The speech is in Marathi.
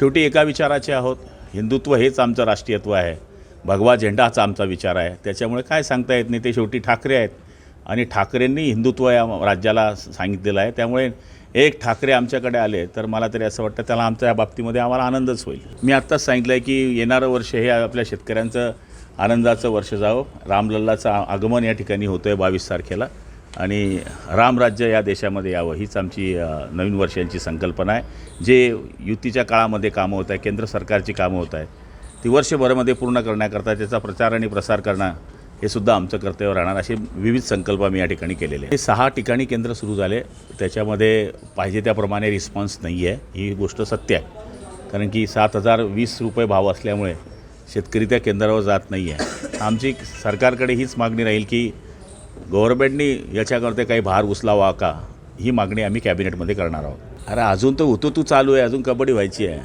शेवटी एका विचाराचे आहोत. हिंदुत्व हेच आमचं राष्ट्रीयत्व आहे. भगवा झेंडाच आमचा विचार आहे. त्याच्यामुळे काय सांगता येत नाही ते शेवटी ठाकरे आहेत. आणि ठाकरेंनी हिंदुत्व या राज्याला सांगितलेलं आहे. त्यामुळे एक ठाकरे आमच्याकडे आले तर मला तरी असं वाटतं त्याला आमच्या या बाबतीमध्ये आम्हाला आनंदच होईल. मी आत्ताच सांगितलं आहे की येणारं वर्ष हे आपल्या शेतकऱ्यांचं आनंदाचं वर्ष जावं. रामलल्लाचं आगमन या ठिकाणी होतं आहे बावीस तारखेला. आणि रामराज्य या देशामध्ये यावं हीच आमची नवीन वर्षांची संकल्पना आहे. जे युतीच्या काळामध्ये कामं होत आहे केंद्र सरकारची कामं होत आहेत ती वर्षभरामध्ये पूर्ण करण्याकरता त्याचा प्रचार आणि प्रसार करणं हे सुद्धा आमचं कर्तव्य राहणार असे विविध संकल्प आम्ही या ठिकाणी केलेले हे सहा ठिकाणी केंद्र सुरू झाले त्याच्यामध्ये पाहिजे त्याप्रमाणे रिस्पॉन्स नाही आहे ही गोष्ट सत्य आहे. कारण की सात हजार वीस रुपये भाव असल्यामुळे शेतकरी त्या केंद्रावर जात नाही आहे. आमची सरकारकडे हीच मागणी राहील की गव्हर्नमेंटनी याच्याकरता काही भार उचलावा का? ही मागणी आम्ही कॅबिनेटमध्ये करणार आहोत. अरे अजून तर तू चालू आहे अजून कबड्डी व्हायची आहे.